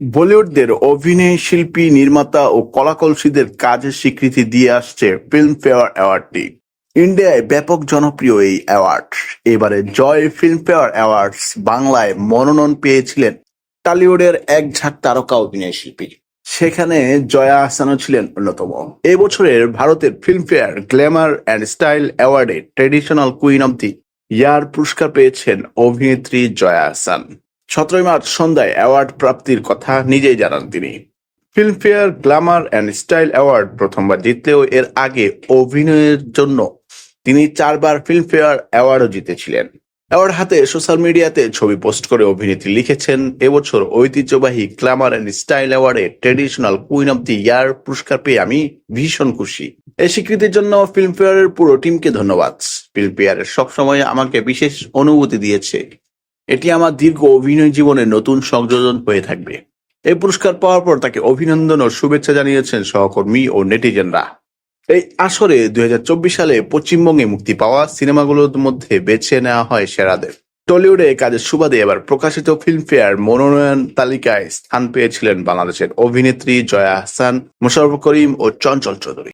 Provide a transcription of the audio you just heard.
বলিউডদের অভিনয় শিল্পী, নির্মাতা ও কলাকৌশলীদের কাজের স্বীকৃতি দিয়ে আসছে ফিল্মফেয়ার অ্যাওয়ার্ডটি ইন্ডিয়ায় ব্যাপক জনপ্রিয় এই অ্যাওয়ার্ড। এবারে জয় ফিল্মফেয়ার অ্যাওয়ার্ডস বাংলায় মনোনয়ন পেয়েছিলেন টলিউডের এক ঝাঁক তারকা অভিনয় শিল্পী। সেখানে জয়া আহসানও ছিলেন অন্যতম। এই বছরের ভারতের Filmfare glamour and style অ্যাওয়ার্ডে traditional queen of the year পুরস্কার পেয়েছেন অভিনেত্রী জয়া আহসান সতেরোই মার্চ সন্ধ্যায় অ্যাওয়ার্ড প্রাপ্তির কথা নিজেই জানান তিনি। Filmfare, glamour and style award প্রথমবার জিতলেও এর আগে অভিনয়ের জন্য তিনি চারবার ফিল্মফেয়ার অ্যাওয়ার্ডও জিতেছিলেন। অ্যাওয়ার্ড হাতে সোশ্যাল মিডিয়াতে ছবি পোস্ট করে অভিনেত্রী লিখেছেন, এবছর ঐতিহ্যবাহী glamour and style অ্যাওয়ার্ডে traditional queen of the year পুরস্কার পেয়ে আমি ভীষণ খুশি। এই স্বীকৃতির জন্য ফিল্মফেয়ারের পুরো টিমকে ধন্যবাদ। ফিল্মফেয়ারের সবসময় আমাকে বিশেষ অনুভূতি দিয়েছে। এটি আমার দীর্ঘ অভিনয় জীবনের নতুন সংযোজন হয়ে থাকবে। এই পুরস্কার পাওয়ার পর তাকে অভিনন্দন ও শুভেচ্ছা জানিয়েছেন সহকর্মী ও নেটিজেনরা। এই আসরে দুই হাজার চব্বিশ সালে পশ্চিমবঙ্গে মুক্তি পাওয়া সিনেমাগুলোর মধ্যে বেছে নেওয়া হয় সেরাদের। টলিউডে কাজের সুবাদে এবার প্রকাশিত ফিল্মফেয়ার মনোনয়ন তালিকায় স্থান পেয়েছিলেন বাংলাদেশের অভিনেত্রী জয়া আহসান মোশাররফ করিম ও চঞ্চল চৌধুরী।